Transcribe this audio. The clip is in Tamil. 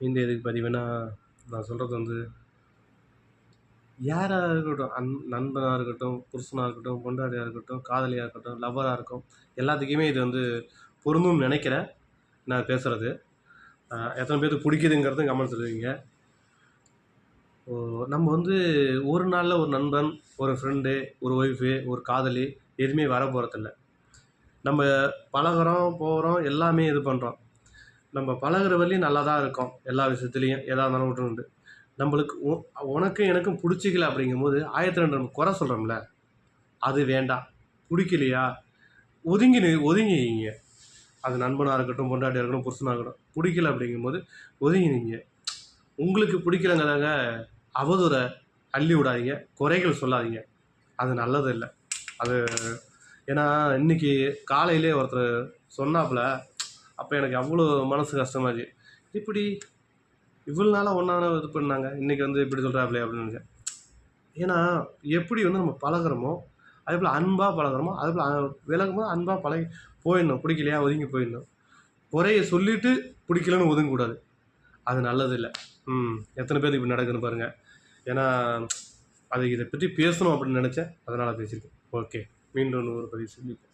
இந்த இதுக்கு பதிவுனா நான் சொல்கிறது வந்து யாராக இருக்கட்டும் அன் நண்பனாக இருக்கட்டும் புருஷனாக இருக்கட்டும் பொண்டாட்டியாக இருக்கட்டும் காதலியாக இருக்கட்டும் லவ்வராக இருக்கும் எல்லாத்துக்குமே இது வந்து பொருந்தும்னு நினைக்கிறேன் நான் பேசுகிறது எத்தனை பேருக்கு பிடிக்குதுங்கிறது கமெண்ட் சொல்லுவீங்க ஓ நம்ம வந்து ஒரு நாளில் ஒரு நண்பன் ஒரு ஃப்ரெண்டு ஒரு ஒய்ஃபு ஒரு காதலி எதுவுமே வர போகிறதில்ல நம்ம பழகுறோம் போகிறோம் எல்லாமே இது பண்ணுறோம் நம்ம பழகுற வரலையும் நல்லா தான் இருக்கோம் எல்லா விஷயத்துலையும் எதாக இருந்தாலும் விட்டுருந்து நம்மளுக்கு உ உனக்கும் எனக்கும் பிடிச்சிக்கல அப்படிங்கும்போது ஆயிரத்தி ரெண்டு நம்ம குறை சொல்கிறோம்ல அது வேண்டாம். பிடிக்கலையா? ஒதுங்கி ஒதுங்கி நீங்க அது நண்பனாக இருக்கட்டும் பொண்டாட்டியாக இருக்கட்டும் புருஷனாக இருக்கட்டும் பிடிக்கல அப்படிங்கும்போது ஒதுங்கி நீங்க உங்களுக்கு பிடிக்கலங்கிறதாங்க அவதூறை அள்ளி விடாதீங்க குறைகள் சொல்லாதீங்க. அது நல்லது இல்லை. அது ஏன்னா இன்னைக்கு காலையிலே ஒருத்தர் சொன்னாப்புல அப்போ எனக்கு அவ்வளோ மனசு கஷ்டமாச்சு. இப்படி இவ்வளோ நாளாக ஒன்றா இது பண்ணாங்க? இன்றைக்கி வந்து இப்படி சொல்கிறாப்லே அப்படின்னு நினச்சேன். ஏன்னா எப்படி வந்து நம்ம பழகுறோமோ அதே போல் அன்பாக பழகுறோமோ அதே போல் விலகும்போது அன்பாக பழகி போயிடணும். பிடிக்கலையா? ஒதுங்கி போயிடணும். குறைய சொல்லிட்டு பிடிக்கலன்னு ஒதுங்கக்கூடாது. அது நல்லது இல்லை ம் எத்தனை பேர் இப்படி நடக்குதுன்னு பாருங்கள் ஏன்னா அது இதை பற்றி பேசணும் அப்படின்னு நினச்சேன். அதனால் பேசியிருக்கேன். ஓகே. மீண்டும் ஒரு பதிவு சந்திப்போம்.